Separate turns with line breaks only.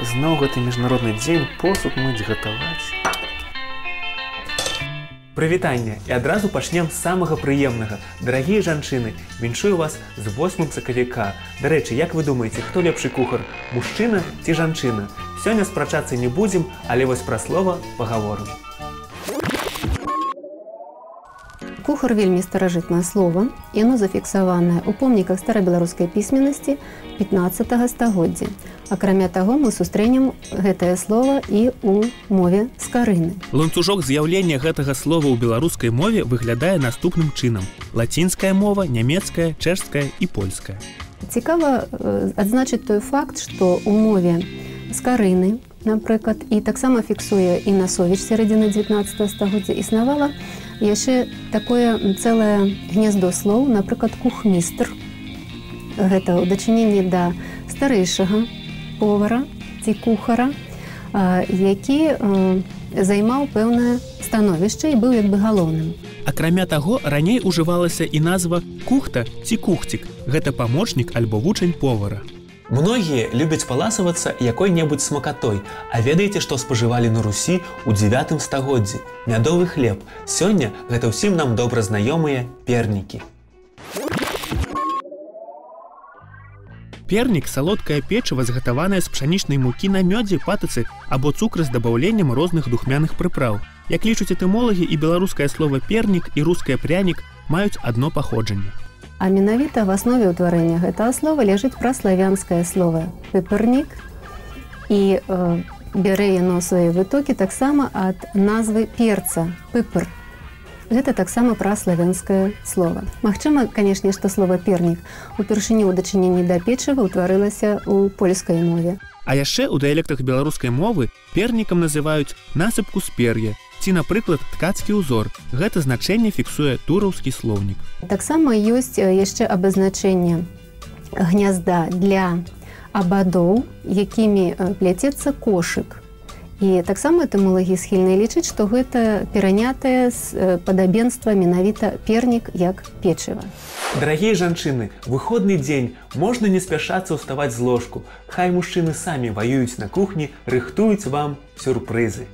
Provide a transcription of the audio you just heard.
зноў гэты міжнародны дзень посуд мыць гатаваць. Прывітанне і адразу пачнем з самага прыемнага. Дарагія жанчыны, віншую вас з 8 сакавіка. Дарэчы, як вы думаеце, хто лепшы кухар, мужчына ці жанчына? Сёння спрачацца не будзем, але вось пра слова пагаворым.
Кухар вельмі старажытнае слова. Яно зафіксаванае ў помніках старабеларускай пісьменнасці 15 стагоддзя. Акрамя таго, мы сустрэнем гэтае слово і ў мове скарыны.
Ланцужок з'яўлення гэтага слова ў беларускай мове выглядае наступным чынам. Лацінская мова, нямецкая, чэшская і польская.
Цікава адзначыць той факт, што ў мове скарыны, напрыклад, і таксама фіксуе і насовіч сярэдзіны 19 стагоддзя існавала яшчэ такое цэлае гнездо слоў, напрыклад, кухмістр. Гэта ў дачыненні да старэйшага повара ці кухара, які займаў пэўнае становішча і быў як бы галоўным.
Акрамя таго, раней ужывалася і назва кухта ці кухцік. Гэта памочнік альбо вучань повара.
Многія любяць паласавацца якой-небудзь смакатой, а ведаеце, што спажывалі на русі ў дзевятым стагоддзі. Мядовы хлеб. Сёння гэта ўсім нам добра знаёмыя пернікі.
Пернік салодкае печыва згатаванае з пшанічнай мукі на мёдзе патыцы або цукры з дабаўленнем розных духмяных прыпраў. Як лічуць этымолагі і беларускае слово пернік і рускае прянік маюць адно паходжанне.
А менавіта в аснове ўтварэння гэтага слова ляжыць пра славянскае слово пыпырнік і э, бярэ яно свае вытокі таксама ад назвы перца пыпр гэта таксама пра славянскае слово. Магчыма, канешне, што слова пернік упершыню ў дачыненні да печыва ўтварылася ў польскай мове.
А яшчэ ў дыялектах беларускай мовы пернікам называюць насыпку з пер'я. Ці, напрыклад, ткацкі ўзор. Гэта значэнне фіксуе тураўскі слоўнік.
Таксама ёсць яшчэ абазначэнне гнязда для абадоў, якімі пляцецца кошык І таксама этымолагі схільныя лічыць, што гэта перанятае з падабенства менавіта пернік як печыва.
Дарагія жанчыны, выходны дзень можна не спяшацца ўставаць з ложку. Хай мужчыны самі ваююць на кухні, рыхтуюць вам сюрпрызы.